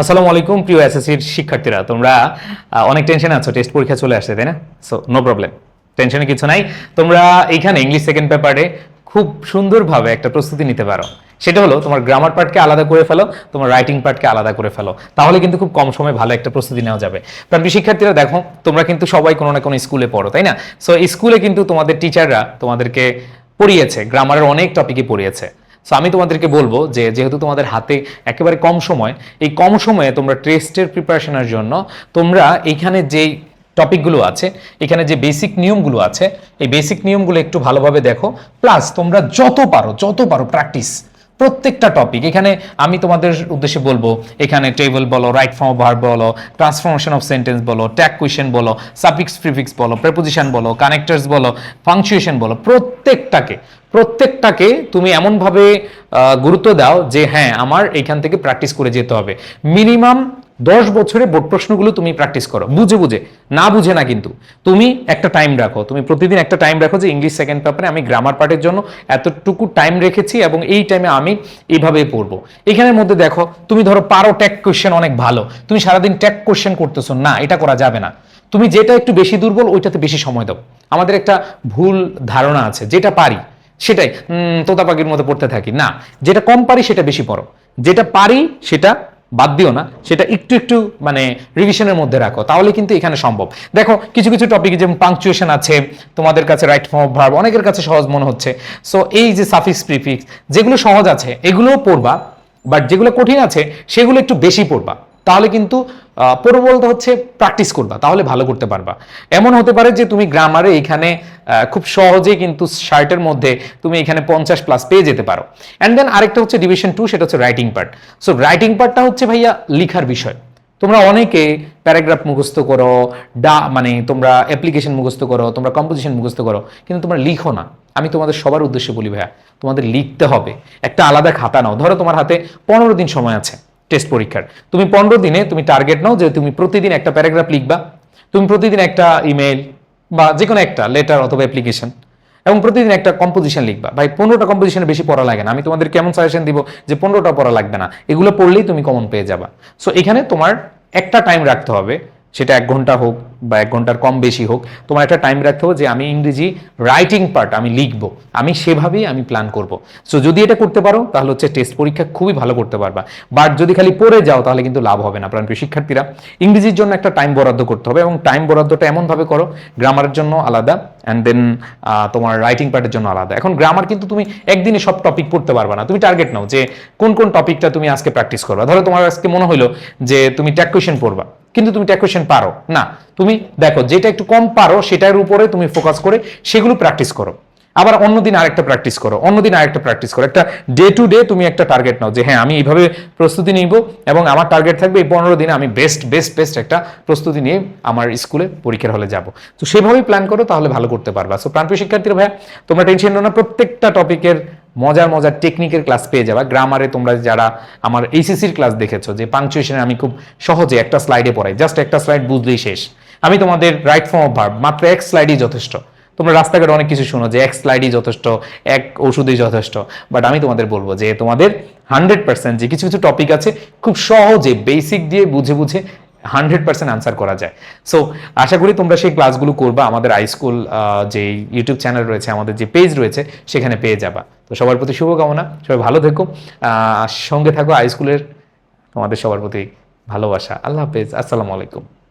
আসসালামু আলাইকুম, প্রিয় এসএসসির শিক্ষার্থীরা। তোমরা অনেক টেনশন আছো টেস্ট পরীক্ষা চলে আসছে, তাই না? সো নো প্রবলেম টেনশনে কিছু নাই। তোমরা এইখানে ইংলিশ সেকেন্ড পেপারে খুব সুন্দরভাবে একটা প্রস্তুতি নিতে পারো। সেটা হলো, তোমার গ্রামার পার্টকে আলাদা করে ফেলো, তোমার রাইটিং পার্টকে আলাদা করে ফেলো। তাহলে কিন্তু খুব কম সময়ে ভালো একটা প্রস্তুতি নেওয়া যাবে। প্রান্তিক শিক্ষার্থীরা, দেখো, তোমরা কিন্তু সবাই কোনো না কোনো স্কুলে পড়ো, তাই না? সো স্কুলে কিন্তু তোমাদের টিচাররা তোমাদেরকে পড়িয়েছে গ্রামারের অনেক টপিকই পড়িয়েছে। সো আমি তোমাদেরকে বলব যে, যেহেতু তোমাদের হাতে একেবারে কম সময়, এই কম সময়ে তোমরা টেস্টের প্রিপারেশনের জন্য তোমরা এইখানে যেই টপিকগুলো আছে, এখানে যে বেসিক নিয়মগুলো আছে, এই বেসিক নিয়মগুলো একটু ভালোভাবে দেখো। প্লাস তোমরা যত পারো যত পারো প্র্যাকটিস প্রত্যেকটা টপিক এখানে আমি তোমাদের উদ্দেশ্যে বলব, এখানে টেবল বলো রাইট ফর্ম ভার বলো ট্রান্সফরমেশন অফ সেন্টেন্স বলো ট্যাক কুয়েশন বলো সাফিক্স প্রিফিক্স বলো প্রেপোজিশন বলো কানেক্টার্স বলো ফাংচুয়েশন বলো, প্রত্যেকটাকে প্রত্যেকটাকে তুমি এমনভাবে গুরুত্ব দাও যে হ্যাঁ আমার এখান থেকে প্র্যাকটিস করে যেতে হবে। মিনিমাম দশ বছরে বোর্ড প্রশ্নগুলো তুমি প্র্যাকটিস করো। বুঝে বুঝে। না বুঝে না কিন্তু। তুমি একটা টাইম রাখো। তুমি প্রতিদিন একটা টাইম রাখো যে ইংলিশ সেকেন্ড পেপারে আমি গ্রামার পার্টের জন্য এতটুকু টাইম রেখেছি এবং এই টাইমে আমি এইভাবেই পড়ব। এখানের মধ্যে দেখো, তুমি ধরো পারো ট্যাক কোয়েশ্চেন অনেক ভালো। তুমি সারাদিন ট্যাগ কোয়েশ্চেন করতেছো। না, এটা করা যাবে না। তুমি যেটা একটু বেশি দুর্বল, ওইটাতে বেশি সময় দাও। আমাদের একটা ভুল ধারণা আছে, যেটা পারি, সেটাই তোতা পাখির মতো পড়তে থাকি। না, যেটা কম পারি সেটা বেশি পড়ো। যেটা পারি সেটা বাদ দিও না, সেটা একটু একটু মানে রিভিশনের মধ্যে রাখো, তাহলে কিন্তু এখানে সম্ভব। দেখো, কিছু কিছু টপিক যেমন পাংচুয়েশন আছে, তোমাদের কাছে রাইট ফর্ম অফ ভার্ব অনেকের কাছে সহজ মনে হচ্ছে। সো এই যে সাফিক্স প্রিফিক্স যেগুলো সহজ আছে, এগুলোও পড়বা বাট যেগুলো কঠিন আছে, সেগুলো একটু বেশি পড়বা। তাহলে কিন্তু আহ, বলতে হচ্ছে প্র্যাকটিস করবা তাহলে ভালো করতে পারবা। এমন হতে পারে যে তুমি গ্রামারে এখানে খুব সহজেই কিন্তু শার্টের মধ্যে তুমি এখানে পঞ্চাশ প্লাস পেয়ে যেতে পারো। অ্যান্ড দেন আরেকটা হচ্ছে ডিভিশন টু সেটা হচ্ছে রাইটিং পার্ট সো রাইটিং পার্টটা হচ্ছে ভাইয়া লিখার বিষয়। তোমরা অনেকে প্যারাগ্রাফ মুখস্থ করো ডা মানে তোমরা অ্যাপ্লিকেশন মুখস্থ করো তোমরা কম্পোজিশন মুখস্থ করো কিন্তু তোমরা লিখো না। আমি তোমাদের সবার উদ্দেশ্যে বলি ভাইয়া তোমাদের লিখতে হবে। একটা আলাদা খাতা নাও। ধরো তোমার হাতে পনেরো দিন সময় আছে। টেস্ট পরীক্ষার। তুমি পনেরো দিনে তুমি টার্গেট নাও যে তুমি প্রতিদিন একটা প্যারাগ্রাফ লিখবা, তুমি প্রতিদিন একটা ইমেল বা যে কোনো একটা লেটার অথবা অ্যাপ্লিকেশন এবং প্রতিদিন একটা কম্পোজিশন লিখবা। ভাই, পনেরোটা কম্পোজিশনে বেশি পড়া লাগে না। আমি তোমাদের কেমন সাজেশন দিব যে পনেরোটা পড়া লাগবে না। এগুলো পড়লেই তুমি কমন পেয়ে যাবা। সো এখানে তোমার একটা টাইম রাখতে হবে সেটা এক ঘণ্টা হোক বা এক ঘণ্টার কম বেশি হোক, তোমার একটা টাইম রাখতে হবে যে আমি ইংরেজি রাইটিং পার্ট আমি লিখব, আমি সেভাবেই আমি প্ল্যান করব। সো যদি এটা করতে পারো, তাহলে হচ্ছে টেস্ট পরীক্ষা খুবই ভালো করতে পারবা। বাট যদি খালি পড়ে যাও, তাহলে কিন্তু লাভ হবে না, প্রাণপ্রিয় শিক্ষার্থীরা। ইংরেজির জন্য একটা টাইম বরাদ্দ করতে হবে এবং টাইম বরাদ্দটা এমনভাবে করো গ্রামারের জন্য আলাদা অ্যান্ড দেন তোমার রাইটিং পার্টের জন্য আলাদা। এখন গ্রামার কিন্তু তুমি একদিনে সব টপিক পড়তে পারবা না। তুমি টার্গেট নাও যে কোন কোন টপিকটা তুমি আজকে প্র্যাকটিস করবা। ধরো তোমার আজকে মনে হলো যে তুমি ট্যাক কোয়েশন পড়বা। কিন্তু তুমি কোয়েশন পারো। না, তুমি দেখো, যেটা একটু কম পারো, সেটার উপরে তুমি ফোকাস করে সেগুলো প্র্যাকটিস করো। আবার অন্যদিন আরেকটা প্র্যাকটিস করো, অন্যদিন আরেকটা প্র্যাকটিস করো। একটা ডে টু ডে তুমি একটা টার্গেট নাও যে হ্যাঁ আমি এইভাবে প্রস্তুতি নিব এবং আমার টার্গেট থাকবে এই পনেরো দিনে আমি বেস্ট বেস্ট বেস্ট একটা প্রস্তুতি নিয়ে আমার স্কুলে পরীক্ষার হলে যাব। তো সেভাবেই প্ল্যান করো, তাহলে ভালো করতে পারবা। সো প্রাণপ্রিয় শিক্ষার্থীরা ভাইয়া, তোমরা টেনশন না, প্রত্যেকটা টপিকের মজার মজার টেকনিকের ক্লাস পেয়ে যাবা। গ্রামারে তোমরা যারা আমার এইচএসির ক্লাস দেখেছ, যে পাংচুয়েশনে আমি খুব সহজে একটা স্লাইডে পড়াই। জাস্ট একটা স্লাইড বুঝলেই শেষ। আমি তোমাদের রাইট ফর্ম অফ ভার্ব মাত্র এক স্লাইডই যথেষ্ট। তোমরা রাস্তাঘাটে অনেক কিছু শোনো যে এক স্লাইডই যথেষ্ট, এক ওষুধই যথেষ্ট। বাট আমি তোমাদের বলব যে তোমাদের হান্ড্রেড পার্সেন্ট যে কিছু কিছু টপিক আছে, খুব সহজে বেসিক দিয়ে বুঝে বুঝে হান্ড্রেড পার্সেন্ট আনসার করা যায়। সো আশা করি তোমরা সেই ক্লাসগুলো করবা। আমাদের হাই স্কুল যে ইউটিউব চ্যানেল রয়েছে, আমাদের যে পেজ রয়েছে, সেখানে পেয়ে যাবা। তো সবার প্রতি শুভকামনা। সবাই ভালো থেকো। সঙ্গে থাকো। হাই স্কুলের তোমাদের সবার প্রতি ভালোবাসা। আল্লাহ হাফেজ। আসসালামু আলাইকুম।